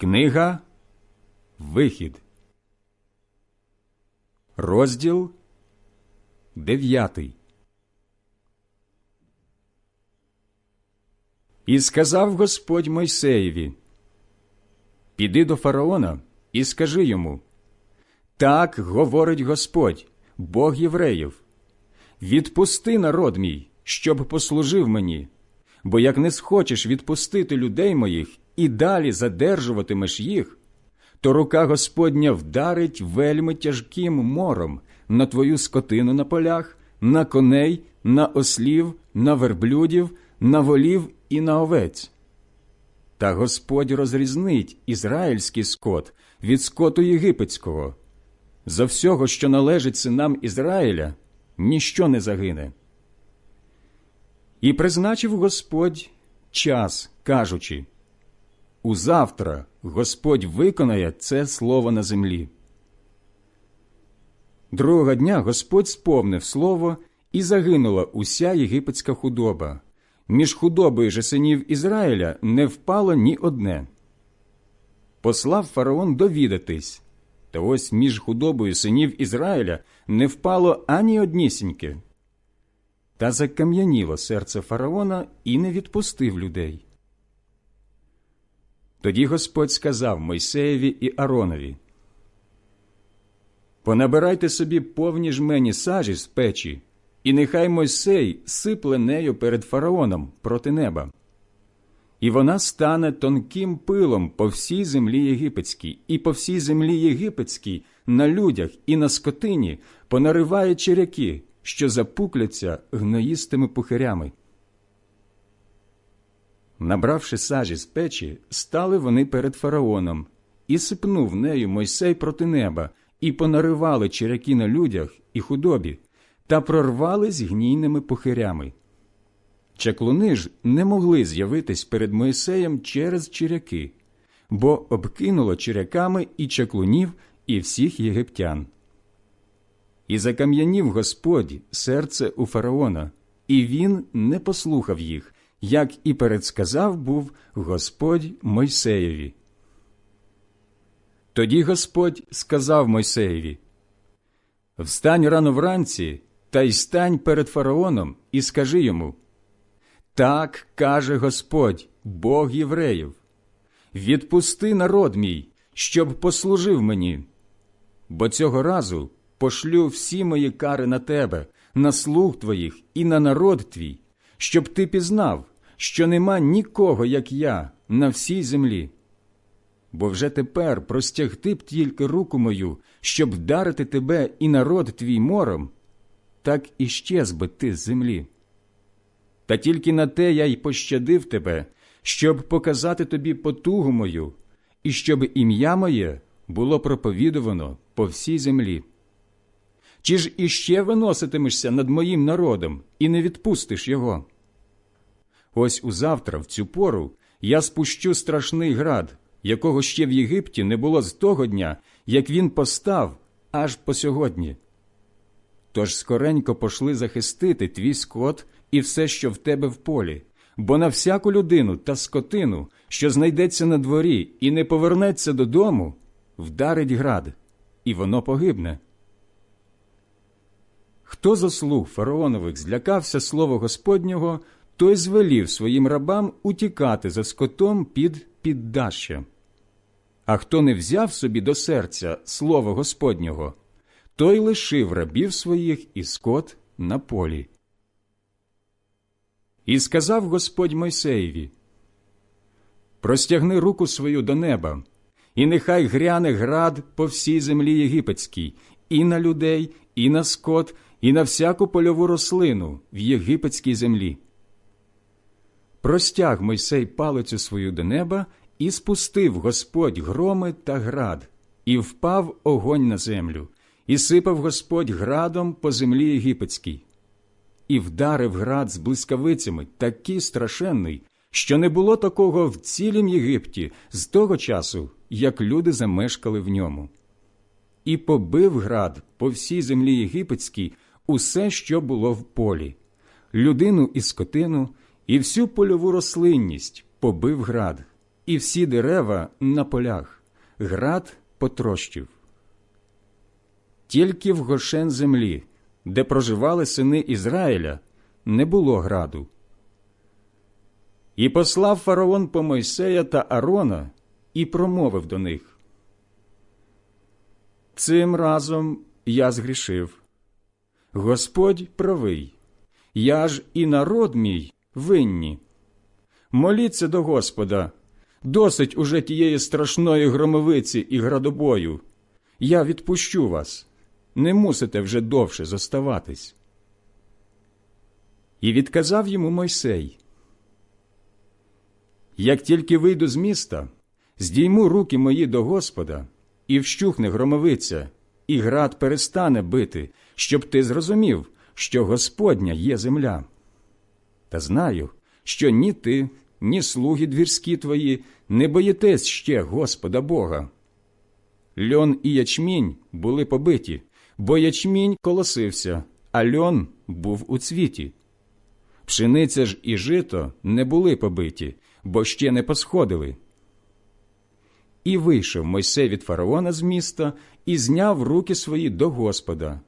Книга Вихід, розділ дев'ятий. І сказав Господь Мойсеєві: Піди до фараона і скажи йому: Так говорить Господь, Бог євреїв. Відпусти народ мій, щоб послужив мені, бо як не схочеш відпустити людей моїх і далі задержуватимеш їх, то рука Господня вдарить вельми тяжким мором на твою скотину на полях, на коней, на ослів, на верблюдів, на волів і на овець. Та Господь розрізнить ізраїльський скот від скоту єгипетського. За всього, що належить синам Ізраїля, ніщо не загине. І призначив Господь час, кажучи Узавтра Господь виконає це слово на землі. Другого дня Господь сповнив слово, і загинула уся єгипетська худоба. Між худобою же синів Ізраїля не впало ні одне. Послав фараон довідатись, та ось між худобою синів Ізраїля не впало ані однісіньки. Та закам'яніло серце фараона і не відпустив людей. Тоді Господь сказав Мойсеєві і Аронові Понабирайте собі повні жмені сажі з печі, і нехай Мойсей сипле нею перед фараоном проти неба. І вона стане тонким пилом по всій землі єгипетській, і по всій землі єгипетській, на людях і на скотині понариває черяки, що запукляться гноїстими пухирями. Набравши сажі з печі, стали вони перед фараоном, і сипнув нею Мойсей проти неба, і понаривали черяки на людях і худобі, та прорвались гнійними пухирями. Чаклуни ж не могли з'явитись перед Моїсеєм через черяки, бо обкинуло черяками і чаклунів, і всіх єгиптян. І закам'янів Господь серце у фараона, і він не послухав їх, як і передсказав був Господь Мойсеєві. Тоді Господь сказав Мойсеєві Встань рано вранці та й стань перед фараоном і скажи йому Так каже Господь, Бог євреїв. Відпусти народ мій, щоб послужив мені. Бо цього разу пошлю всі мої кари на тебе, на слуг твоїх і на народ твій, щоб ти пізнав, що нема нікого, як я, на всій землі. Бо вже тепер простягти б тільки руку мою, щоб вдарити тебе і народ твій мором, так і щез би ти з землі. Та тільки на те я й пощадив тебе, щоб показати тобі потугу мою, і щоб ім'я моє було проповідувано по всій землі. Чи ж іще виноситимешся над моїм народом і не відпустиш його? Ось узавтра, в цю пору, я спущу страшний град, якого ще в Єгипті не було з того дня, як він постав аж по сьогодні. Тож скоренько пошли захистити твій скот і все, що в тебе в полі, бо на всяку людину та скотину, що знайдеться на дворі і не повернеться додому, вдарить град, і воно погибне. Хто заслуг фараонових злякався слова Господнього, той звелів своїм рабам утікати за скотом під піддаща. А хто не взяв собі до серця слово Господнього, той лишив рабів своїх і скот на полі. І сказав Господь Мойсеєві Простягни руку свою до неба, і нехай гряне град по всій землі єгипетській, і на людей, і на скот, і на всяку польову рослину в єгипетській землі. Простяг Мойсей палицю свою до неба і спустив Господь громи та град, і впав огонь на землю, і сипав Господь градом по землі єгипетській. І вдарив град з блискавицями такий страшенний, що не було такого в цілім Єгипті з того часу, як люди замешкали в ньому. І побив град по всій землі єгипетській усе, що було в полі, людину і скотину, і всю польову рослинність побив град, і всі дерева на полях, град потрощив. Тільки в гошен землі, де проживали сини Ізраїля, не було граду. І послав фараон по Мойсея та Арона і промовив до них. Цим разом я згрішив. Господь правий, я ж і народ мій винні. Моліться до Господа, досить уже тієї страшної громовиці і градобою. Я відпущу вас, не мусите вже довше зоставатись. І відказав йому Мойсей. Як тільки вийду з міста, здійму руки мої до Господа, і вщухне громовиця, і град перестане бити, щоб ти зрозумів, що Господня є земля. Та знаю, що ні ти, ні слуги двірські твої не боїтесь ще Господа Бога. Льон і ячмінь були побиті, бо ячмінь колосився, а льон був у цвіті. Пшениця ж і жито не були побиті, бо ще не посходили. І вийшов Мойсей від фараона з міста і зняв руки свої до Господа,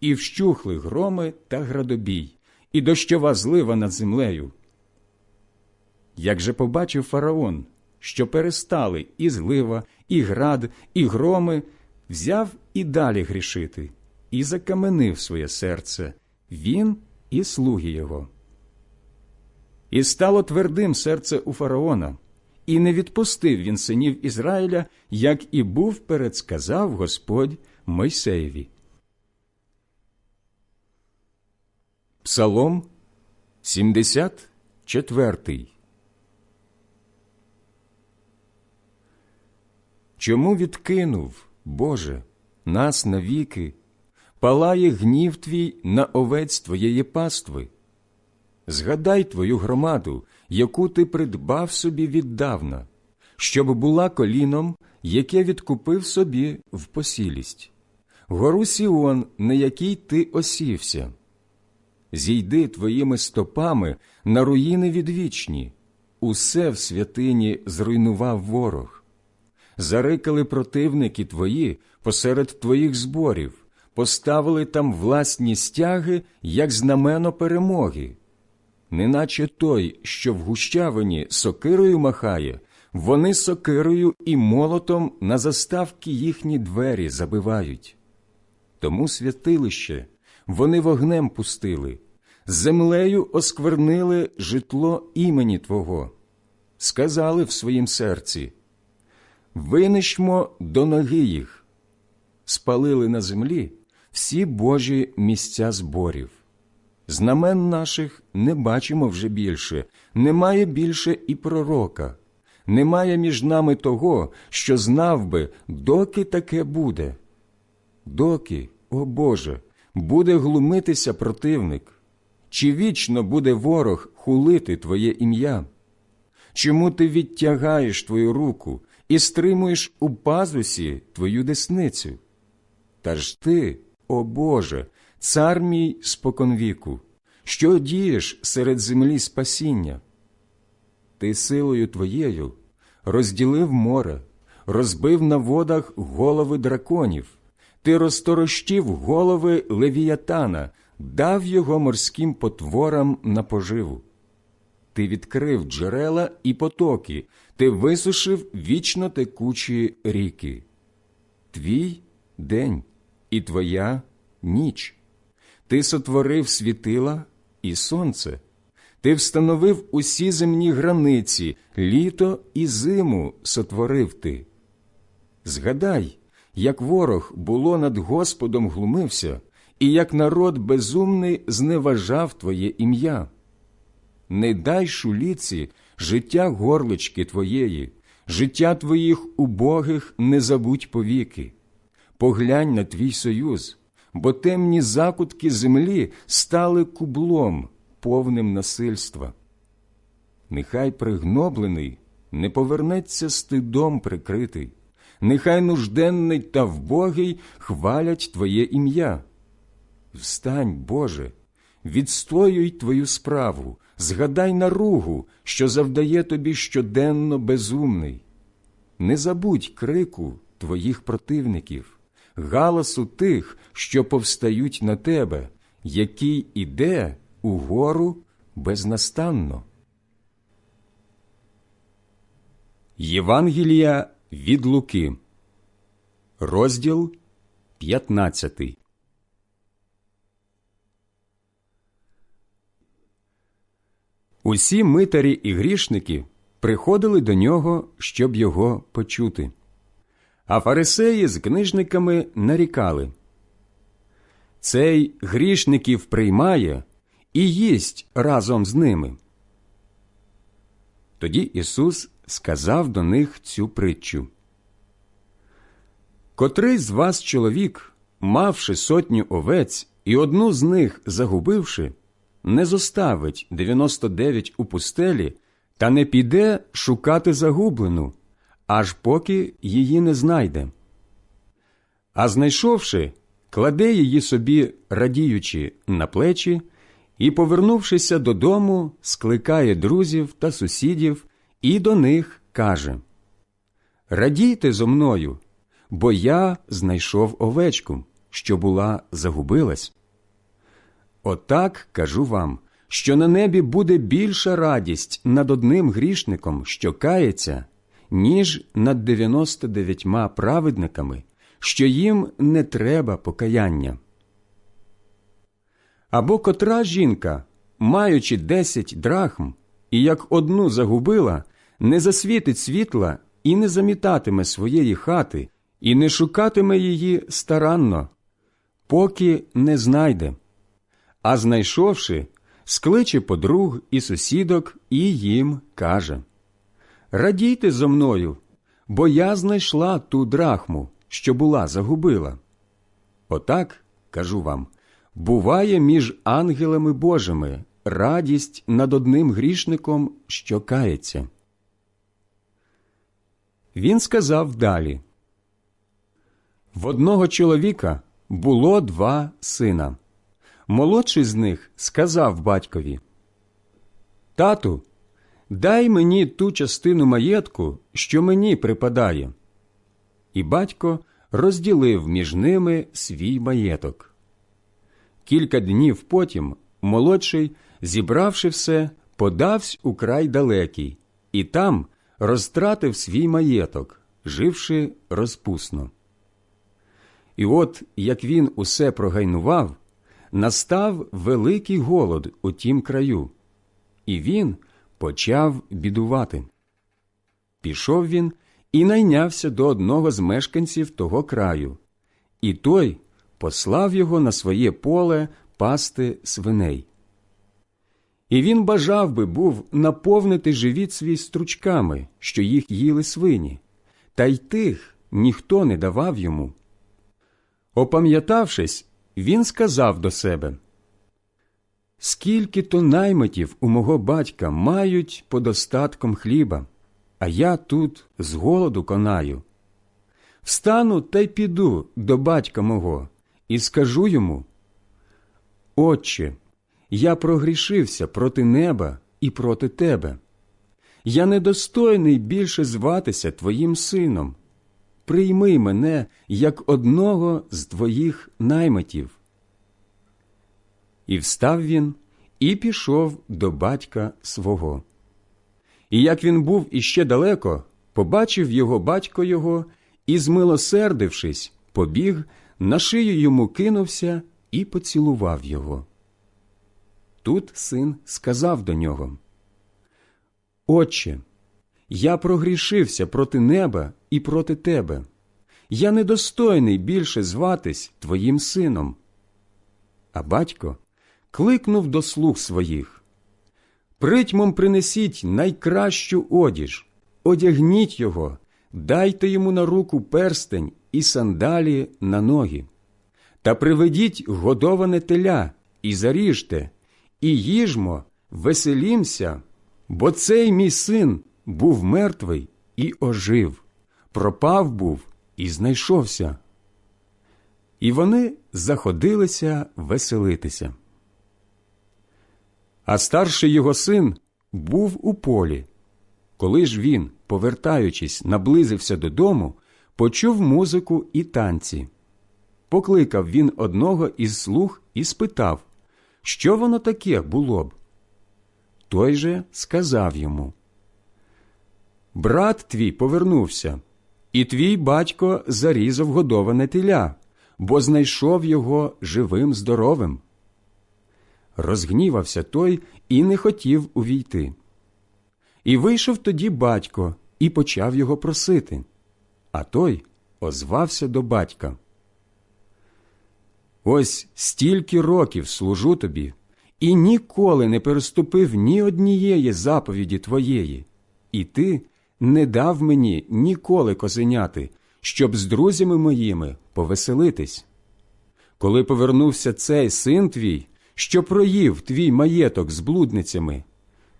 і вщухли громи та градобій, і дощова злива над землею. Як же побачив фараон, що перестали і злива, і град, і громи, взяв і далі грішити, і закаменив своє серце, він і слуги його. І стало твердим серце у фараона, і не відпустив він синів Ізраїля, як і був передсказав Господь Мойсеєві. Псалом 74 Чому відкинув, Боже, нас навіки, палає гнів твій на овець твоєї пастви? Згадай твою громаду, яку ти придбав собі віддавна, щоб була коліном, яке відкупив собі в посілість, гору Сіон, на якій ти осівся. Зійди твоїми стопами на руїни відвічні, усе в святині зруйнував ворог. Зарикали противники твої посеред твоїх зборів, поставили там власні стяги, як знамено перемоги неначе той, що в гущавині сокирою махає, вони сокирою і молотом на заставки їхні двері забивають. Тому святилище вони вогнем пустили, землею осквернили житло імені Твого, сказали в своїм серці Винищмо до ноги їх, спалили на землі всі Божі місця зборів. Знамен наших не бачимо вже більше, немає більше і пророка, немає між нами того, що знав би, доки таке буде. Доки, о Боже, буде глумитися противник, чи вічно буде ворог хулити Твоє ім'я? Чому ти відтягаєш твою руку і стримуєш у пазусі твою десницю? Та ж ти, о Боже, цар мій споконвіку, що дієш серед землі спасіння? Ти силою твоєю розділив море, розбив на водах голови драконів, ти розторощив голови левіятана, дав його морським потворам на поживу. Ти відкрив джерела і потоки, ти висушив вічно текучі ріки. Твій день і твоя ніч. Ти сотворив світила і сонце, ти встановив усі земні границі, літо і зиму сотворив ти. Згадай, як ворог було над Господом глумився, і як народ безумний зневажав Твоє ім'я. Не дай шуліці життя горлички Твоєї, життя Твоїх убогих не забудь повіки. Поглянь на твій союз бо темні закутки землі стали кублом, повним насильства. Нехай пригноблений не повернеться стидом прикритий, нехай нужденний та вбогий хвалять Твоє ім'я. Встань, Боже, відстоюй Твою справу, згадай наругу, що завдає тобі щоденно безумний. Не забудь крику твоїх противників, галасу тих, що повстають на тебе, який іде угору безнастанно. Євангелія від Луки, розділ 15 Усі митарі і грішники приходили до нього, щоб його почути. А фарисеї з книжниками нарікали Цей грішників приймає і їсть разом з ними. Тоді Ісус сказав до них цю притчу. Котрий з вас чоловік, мавши сотню овець і одну з них загубивши, не зоставить 99 у пустелі та не піде шукати загублену, аж поки її не знайде. А знайшовши, кладе її собі, радіючи, на плечі, і, повернувшися додому, скликає друзів та сусідів і до них каже Радійте зо мною, бо я знайшов овечку, що була загубилась. Отак кажу вам, що на небі буде більша радість над одним грішником, що кається, ніж над дев'яносто дев'ятьма праведниками, що їм не треба покаяння. Або котра жінка, маючи десять драхм, і як одну загубила, не засвітить світла і не замітатиме своєї хати, і не шукатиме її старанно, поки не знайде а знайшовши, скличе подруг і сусідок і їм каже Радійте зо мною, бо я знайшла ту драхму, що була загубила. Отак, кажу вам, буває між ангелами Божими радість над одним грішником, що кається. Він сказав далі В одного чоловіка було два сина. Молодший з них сказав батькові Тату, дай мені ту частину маєтку, що мені припадає. І батько розділив між ними свій маєток. Кілька днів потім молодший, зібравши все, подавсь у край далекий, і там розтратив свій маєток, живши розпусно. І от як він усе прогайнував настав великий голод у тім краю, і він почав бідувати. Пішов він і найнявся до одного з мешканців того краю, і той послав його на своє поле пасти свиней. І він бажав би був наповнити живіт свій стручками, що їх їли свині, та й тих ніхто не давав йому. Опам'ятавшись, він сказав до себе Скільки то наймитів у мого батька мають подостатком хліба, а я тут з голоду конаю. Встану та й піду до батька мого і скажу йому Отче, я прогрішився проти неба і проти тебе. Я недостойний більше зватися твоїм сином прийми мене як одного з твоїх наймитів. І встав він і пішов до батька свого. І як він був іще далеко, побачив його батько його і, змилосердившись, побіг, на шию йому кинувся і поцілував його. Тут син сказав до нього Отче, я прогрішився проти неба і проти тебе. Я недостойний більше зватись твоїм сином. А батько кликнув до слуг своїх Притьмом принесіть найкращу одіж, одягніть його, дайте йому на руку перстень і сандалі на ноги, та приведіть годоване теля і заріжте, і їжмо, веселімся, бо цей мій син був мертвий і ожив, пропав був і знайшовся. І вони заходилися веселитися. А старший його син був у полі. Коли ж він, повертаючись, наблизився додому, почув музику і танці. Покликав він одного із слуг і спитав, що воно таке було б. Той же сказав йому Брат твій повернувся, і твій батько зарізав годоване теля, бо знайшов його живим здоровим. Розгнівався той і не хотів увійти. І вийшов тоді батько і почав його просити. А той озвався до батька. Ось стільки років служу тобі, і ніколи не переступив ні однієї заповіді твоєї, і ти не дав мені ніколи козеняти, щоб з друзями моїми повеселитись. Коли повернувся цей син твій, що проїв твій маєток з блудницями,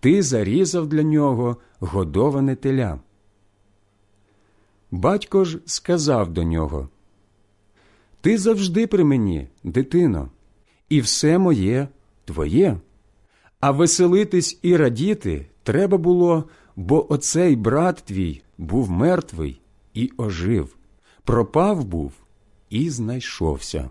ти зарізав для нього годоване теля. Батько ж сказав до нього Ти завжди при мені, дитино, і все моє твоє. А веселитись і радіти треба було, бо оцей брат твій був мертвий і ожив, пропав був і знайшовся.